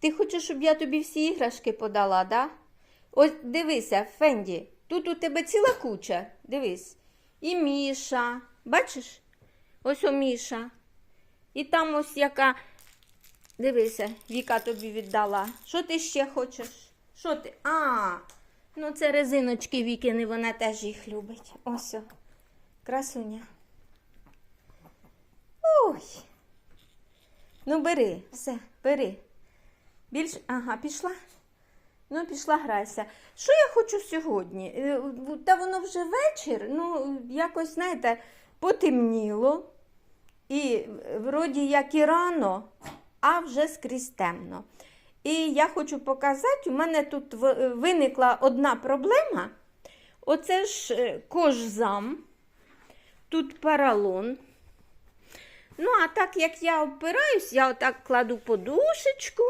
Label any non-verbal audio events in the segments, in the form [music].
Ти хочеш, щоб я тобі всі іграшки подала, да? Ось дивися, Фенді, тут у тебе ціла куча. Дивись. І Міша. Бачиш? Ось о Міша. І там ось яка. Дивися, Віка тобі віддала. Що ти ще хочеш? Що ти? А, ну це резиночки Вікини, вона теж їх любить. Ось. о. Красуня. Ой. Ну, бери, все, бери. Більш. Ага, пішла. Ну, пішла грайся. Що я хочу сьогодні? Е, Та воно вже вечір, ну, якось, знаєте, потемніло. І вроді як і рано, а вже скрізь темно. І я хочу показати, у мене тут виникла одна проблема. Оце ж е, кожзам, тут поролон. Ну, а так як я опираюсь, я отак кладу подушечку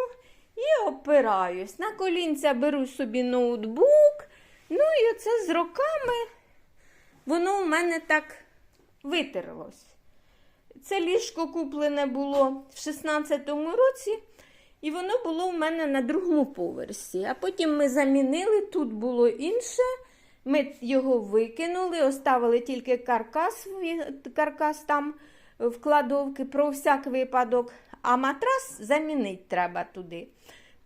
і опираюсь. На колінця беру собі ноутбук. Ну і оце з роками воно у мене так витерлось. Це ліжко куплене було в 16-му році, і воно було у мене на другому поверсі. А потім ми замінили, тут було інше. Ми його викинули, оставили тільки каркас, каркас там в про всяк випадок, а матрас замінити треба туди.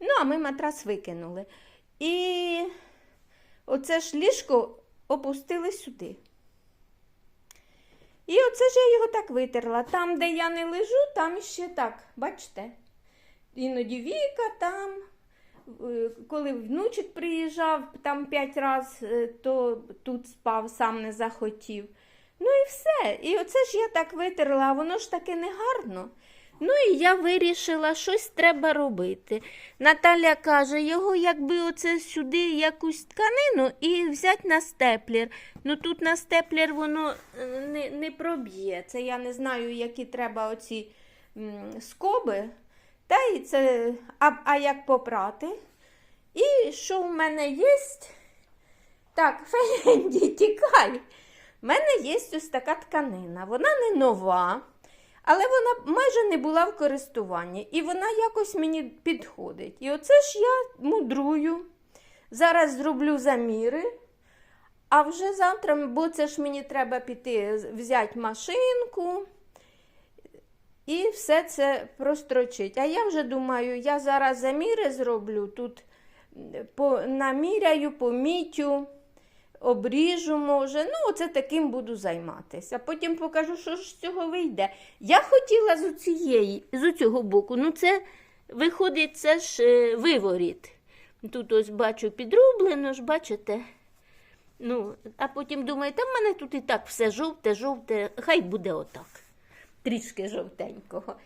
Ну, а ми матрас викинули. І оце ж ліжко опустили сюди. І оце ж я його так витерла. Там, де я не лежу, там ще так, бачите? Іноді Віка там, е, коли внучик приїжджав там п'ять разів, то тут спав, сам не захотів. Ну і все. І оце ж я так витерла, воно ж таки не гарно. Ну і я вирішила, щось треба робити. Наталя каже, його якби оце сюди якусь тканину і взяти на степлер. Ну тут на степлер воно е, не, не проб'є. Це я не знаю, які треба оці м, скоби. Та і це, а, а як попрати? І що в мене є? Так, [laughs] Фенді, тікай. У мене є ось така тканина. Вона не нова, але вона майже не була в користуванні. І вона якось мені підходить. І оце ж я мудрую. Зараз зроблю заміри. А вже завтра, бо це ж мені треба піти взяти машинку і все це прострочить. А я вже думаю, я зараз заміри зроблю тут, наміряю, помітю, обріжу, може. Ну, оце таким буду займатися. Потім покажу, що ж з цього вийде. Я хотіла з цієї, з цього боку. Ну, це виходить, це ж е, виворіт. Тут ось бачу підрублено ж, бачите? Ну, а потім думаю, та в мене тут і так все жовте, жовте, хай буде отак. Трішки жовтенького.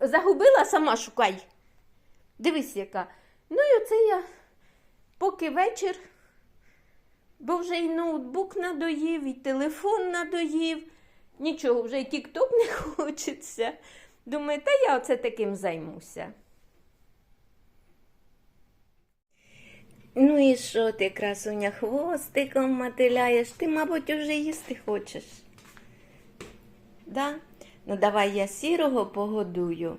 Загубила, сама шукай. Дивись, яка. Ну і оце я, поки вечір, бо вже й ноутбук надоїв, і телефон надоїв. Нічого, вже й тік-ток не [laughs] хочеться. Думаю, та я оце таким займуся. Ну і що ти, красуня, хвостиком мотиляєш? Ти, мабуть, уже їсти хочеш. Да? Ну, давай я сірого погодую.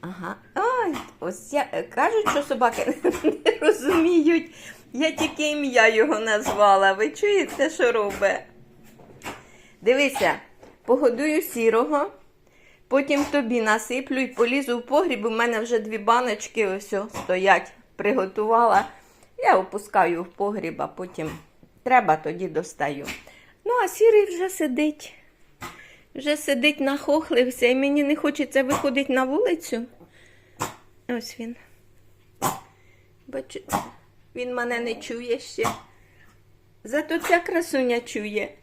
Ага. Ой, ось я е, кажуть, що собаки [laughs] не розуміють. Я тільки ім'я його назвала. Ви чуєте, що робить? Дивися, погодую сірого, потім тобі насиплю і полізу в погріб. У мене вже дві баночки ось стоять, приготувала. Я опускаю в погріб, а потім треба, тоді достаю. Ну, а сірий вже сидить. Вже сидить, нахохлився, і мені не хочеться виходити на вулицю. Ось він. Бачу, він мене не чує ще. Зато ця красуня чує.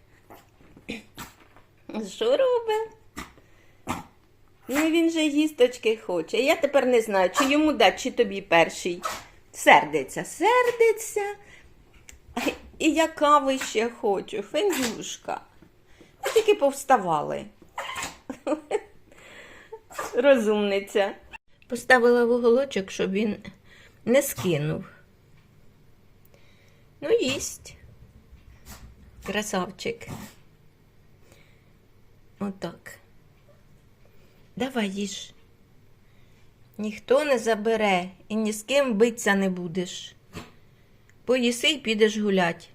Що робить? Ну, він же їсточки хоче. Я тепер не знаю, чи йому дати, чи тобі перший. Сердиться, сердиться. І я кави ще хочу, фендюшка. Ви тільки повставали. Розумниця. Поставила в уголочок, щоб він не скинув. Ну, їсть. Красавчик. Отак. Давай їж. Ніхто не забере і ні з ким битися не будеш. Поїси й підеш гулять.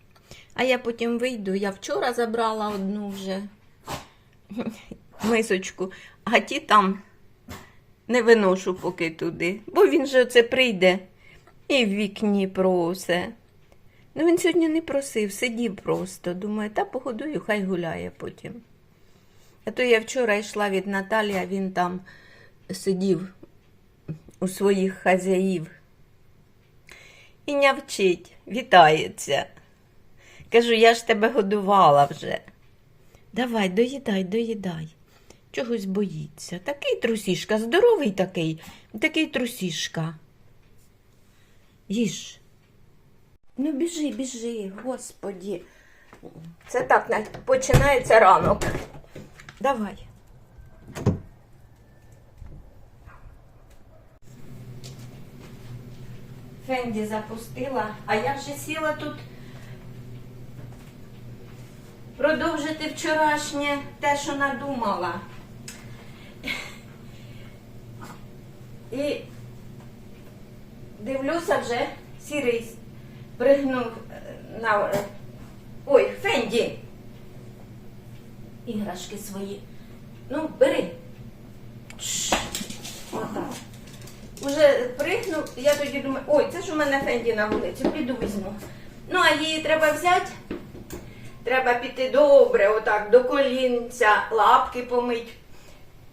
А я потім вийду. Я вчора забрала одну вже мисочку, а ті там не виношу поки туди, бо він же оце прийде і в вікні просе. Ну він сьогодні не просив, сидів просто. Думаю, та погодую, хай гуляє потім. А то я вчора йшла від Наталі, а він там сидів у своїх хазяїв. І нявчить, вітається. Кажу, я ж тебе годувала вже. Давай, доїдай, доїдай. Чогось боїться. Такий трусішка, здоровий такий, такий трусішка. Їж. Ну, біжи, біжи, господі. Це так починається ранок. Давай. Фенді запустила, а я вже сіла тут продовжити вчорашнє те, що надумала. І дивлюся вже, сірий пригнув на. Ой, Фенді. Іграшки свої. Ну, бери. Уже пригнув, я тоді думаю, ой, це ж у мене Фенді на вулиці, піду візьму. Ну, а її треба взяти. Треба піти добре, отак, до колінця, лапки помить,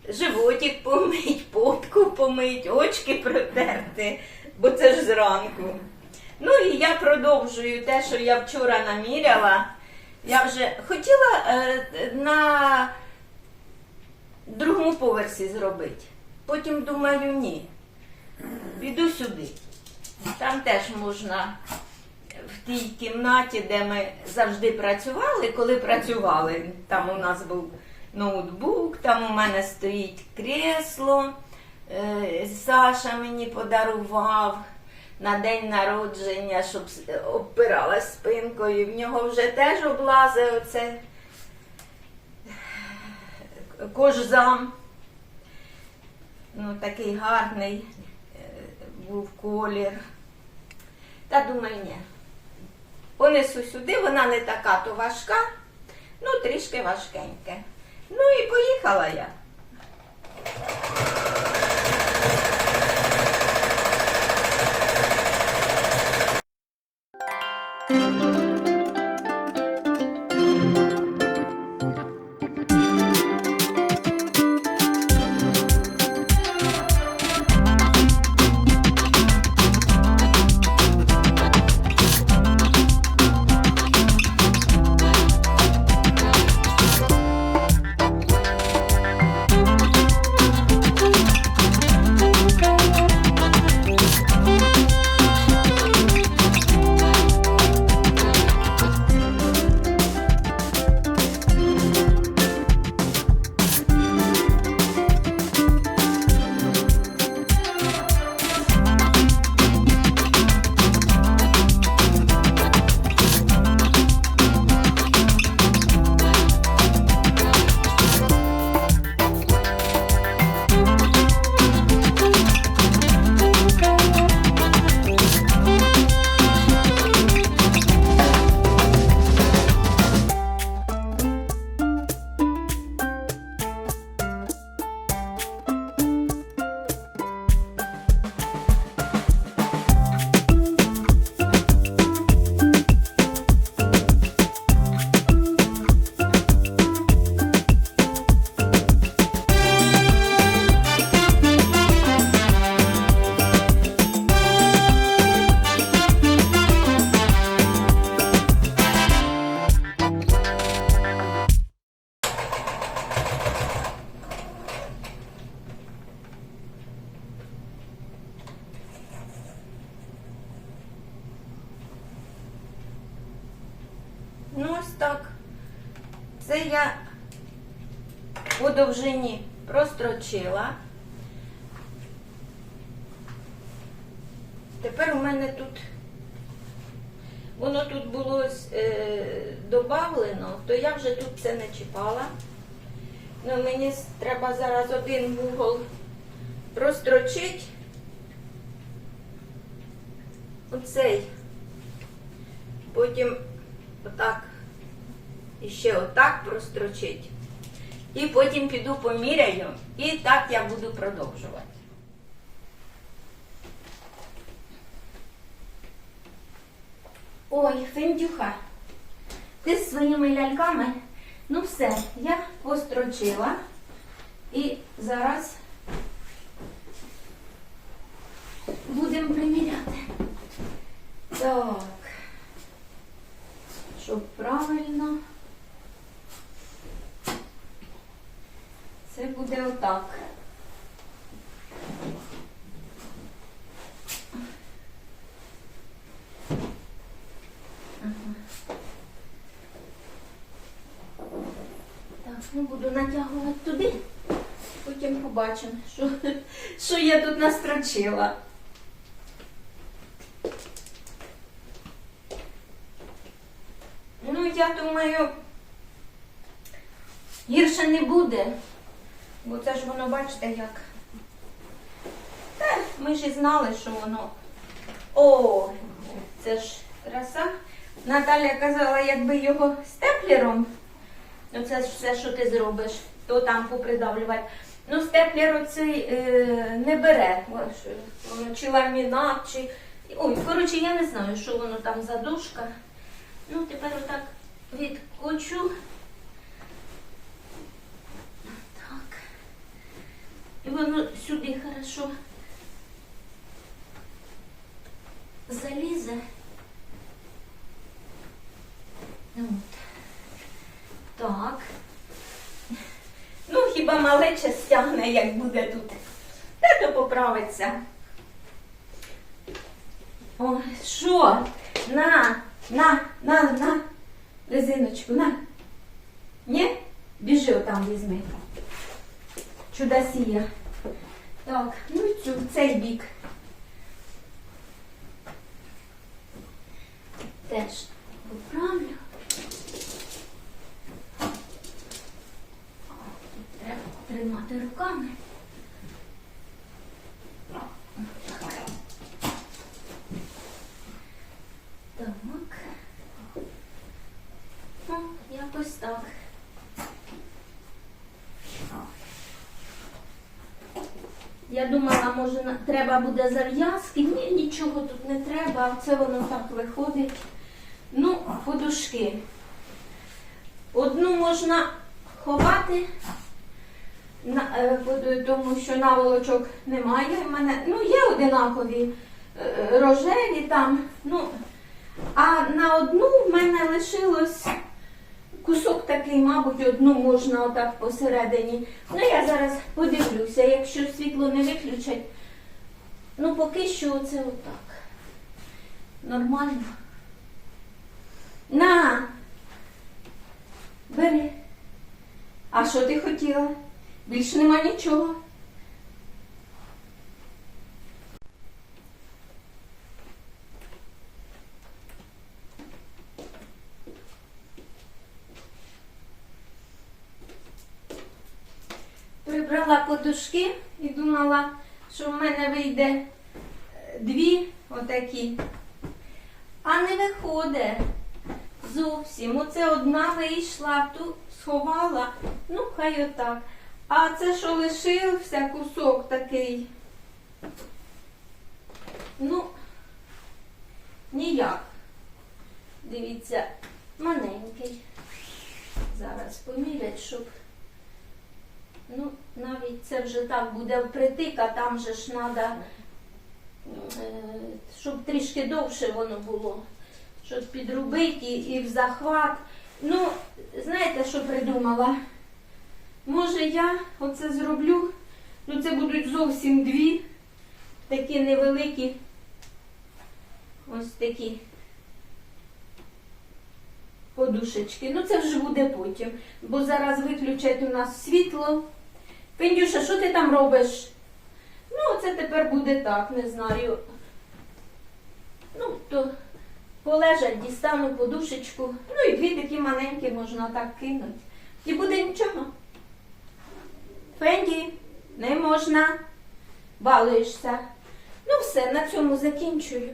животик помить, попку помить, очки протерти, бо це ж зранку. Ну і я продовжую те, що я вчора наміряла. Я вже хотіла е, на другому поверсі зробити. Потім думаю, ні. Піду сюди. Там теж можна тій кімнаті, де ми завжди працювали, коли працювали. Там у нас був ноутбук, там у мене стоїть кресло. Е, Саша мені подарував на день народження, щоб с- обпиралась спинкою. В нього вже теж облази оце кожзам. Ну, такий гарний е, був колір. Та думаю, ні. Понесу сюди, вона не така то важка, ну трішки важкеньке. Ну і поїхала я. Так. Це я по довжині прострочила. Тепер у мене тут, воно тут було е, добавлено, то я вже тут це не чіпала. Ну, мені треба зараз один вугол прострочити оцей. Потім отак. І ще отак прострочить. І потім піду поміряю. І так я буду продовжувати. Ой, Фендюха, ти з своїми ляльками. Ну все, я построчила. І зараз будемо приміряти. Так. Щоб правильно. Це буде отак. Так, ну буду натягувати туди. Потім побачимо, що, що я тут настрочила. Ну, я думаю, гірше не буде. Воно, бачите, як. Та, ми ж і знали, що воно. О, це ж краса. Наталя казала, якби його степлером, ну це все, що ти зробиш, то там попридавлювати. Ну, степлер оцей е, не бере. Чи ламінат, чи. Ой, коротше, я не знаю, що воно там за дужка. Ну, тепер отак відкочу. Так. І воно сюди хорошо залізе. От. Так. Ну, хіба малече стягне, як буде тут. Та то поправиться. О, що? На, на, на, на. Резиночку, на. Ні? Біжи отам візьми. Чудосія. Так, ну цю, цей бік. Теж поправлю. Треба тримати руками. Так. Ну, якось так. Я думала, може треба буде зав'язки. Ні, нічого тут не треба. Це воно так виходить. Ну, подушки. Одну можна ховати, на, е, тому що наволочок немає. в мене, ну, є одинакові е, рожеві там. Ну, а на одну в мене лишилось кусок такий, мабуть, одну можна отак посередині. Ну, я зараз подивлюся, якщо світло не виключать. Ну, поки що оце отак. Нормально. На. Бери. А що ти хотіла? Більше нема нічого. Прибрала подушки і думала, що в мене вийде е, дві отакі. А не виходить зовсім. Оце одна вийшла, ту сховала. Ну, хай отак. А це, що лишився кусок такий. Ну, ніяк. Дивіться, маленький. Зараз помірять, щоб. Ну, навіть це вже так буде впритик, а там же ж треба, щоб трішки довше воно було, щоб підробити і, і в захват. Ну, знаєте, що придумала? Може, я оце зроблю, ну це будуть зовсім дві, такі невеликі, ось такі подушечки. Ну, це вже буде потім, бо зараз виключать у нас світло. Пендюша, що ти там робиш? Ну, це тепер буде так, не знаю. Ну, то полежать, дістану подушечку. Ну і дві такі маленькі можна так кинути. І буде нічого. Фенді, не можна. Балуєшся. Ну все, на цьому закінчую.